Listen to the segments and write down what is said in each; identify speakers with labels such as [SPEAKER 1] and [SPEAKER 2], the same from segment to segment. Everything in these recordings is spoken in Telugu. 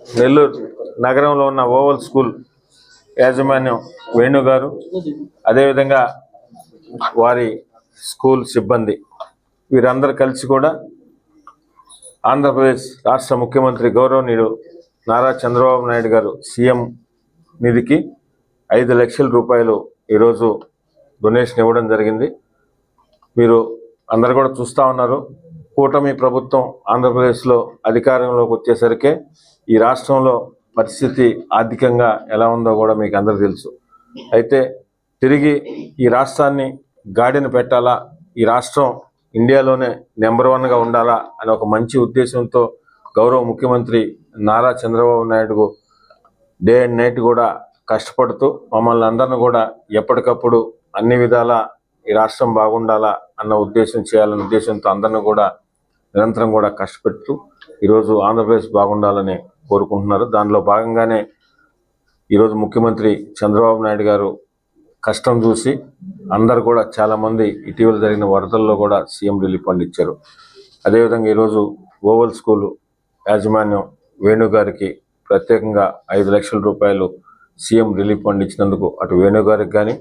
[SPEAKER 1] నెల్లూరు నగరంలో ఉన్న ఓవల్ స్కూల్ యాజమాన్యం వేణు గారు అదేవిధంగా వారి స్కూల్ సిబ్బంది వీరందరూ కలిసి కూడా ఆంధ్రప్రదేశ్ రాష్ట్ర ముఖ్యమంత్రి గౌరవనీయుడు నారా చంద్రబాబు నాయుడు గారు సీఎం నిధికి ఐదు లక్షల రూపాయలు ఈరోజు డొనేషన్ ఇవ్వడం జరిగింది. మీరు అందరు కూడా చూస్తూ ఉన్నారు. కూటమి ప్రభుత్వం ఆంధ్రప్రదేశ్లో అధికారంలోకి వచ్చేసరికే ఈ రాష్ట్రంలో పరిస్థితి ఆర్థికంగా ఎలా ఉందో కూడా మీకు అందరూ తెలుసు. అయితే తిరిగి ఈ రాష్ట్రాన్ని గాడిన పెట్టాలా? ఈ రాష్ట్రం ఇండియాలోనే నెంబర్ వన్గా ఉండాలా అనే ఒక మంచి ఉద్దేశంతో గౌరవ ముఖ్యమంత్రి Nara Chandrababu Naidu day and night కూడా కష్టపడుతూ మమ్మల్ని అందరిని కూడా ఎప్పటికప్పుడు అన్ని విధాల ఈ రాష్ట్రం బాగుండాలా అన్న ఉద్దేశం చేయాలన్న ఉద్దేశంతో అందరిని కూడా నిరంతరం కూడా కష్టపెడుతూ ఈరోజు ఆంధ్రప్రదేశ్ బాగుండాలని కోరుకుంటున్నారు. దానిలో భాగంగానే ఈరోజు ముఖ్యమంత్రి చంద్రబాబు నాయుడు గారు కష్టం చూసి అందరు కూడా చాలామంది ఇటీవల జరిగిన వరదల్లో కూడా సీఎం రిలీఫ్ ఫండ్ ఇచ్చారు. అదేవిధంగా ఈరోజు ఓవల్ స్కూల్ యాజమాన్యం వేణుగారికి ప్రత్యేకంగా ఐదు లక్షల రూపాయలు సీఎం రిలీఫ్ ఫండ్ ఇచ్చినందుకు అటు వేణుగారికి కానీ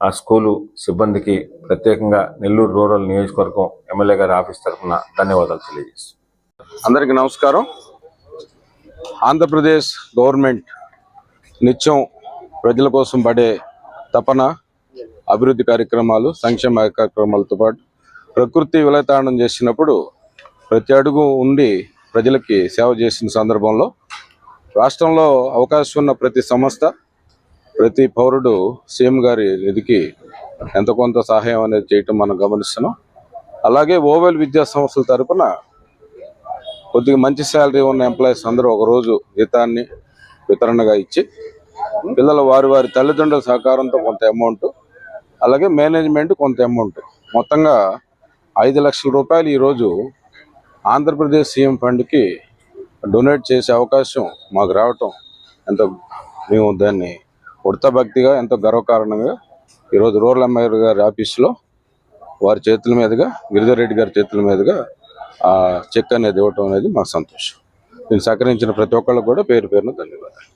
[SPEAKER 1] ఆ స్కూలు సిబ్బందికి ప్రత్యేకంగా నెల్లూరు రూరల్ నియోజకవర్గం ఎమ్మెల్యే గారి ఆఫీస్ తరఫున ధన్యవాదాలు తెలియజేస్తాను
[SPEAKER 2] అందరికీ నమస్కారం. ఆంధ్రప్రదేశ్ గవర్నమెంట్ నిత్యం ప్రజల కోసం పడే తపన అభివృద్ధి కార్యక్రమాలు సంక్షేమ కార్యక్రమాలతో పాటు ప్రకృతి విలతాండం చేసినప్పుడు ప్రతి అడుగు ఉండి ప్రజలకి సేవ చేసిన సందర్భంలో రాష్ట్రంలో అవకాశం ఉన్న ప్రతి సంస్థ ప్రతి పౌరుడు సీఎం గారి నిధికి ఎంత కొంత సహాయం అనేది చేయటం మనం గమనిస్తున్నాం. అలాగే ఓవెల్ విద్యా సంస్థల తరపున కొద్దిగా మంచి శాలరీ ఉన్న ఎంప్లాయీస్ అందరూ ఒక రోజు జీతాన్ని వితరణగా ఇచ్చి పిల్లల వారి వారి తల్లిదండ్రుల సహకారంతో కొంత అమౌంట్ అలాగే మేనేజ్మెంట్ కొంత అమౌంట్. మొత్తంగా ఐదు లక్షల రూపాయలు ఈరోజు ఆంధ్రప్రదేశ్ సీఎం ఫండ్కి డొనేట్ చేసే అవకాశం మాకు రావటం ఎంతో మేము దాన్ని ఉడత భక్తిగా ఎంతో గర్వకారణంగా ఈరోజు రూరల్ ఎంఐఆర్ గారి ఆఫీస్లో వారి చేతుల మీదుగా గిరిధర్ రెడ్డి గారి చేతుల మీదుగా ఆ చెక్ అనేది ఇవ్వటం అనేది మాకు సంతోషం. దీన్ని సహకరించిన ప్రతి ఒక్కళ్ళకు కూడా పేరు పేరున ధన్యవాదాలు.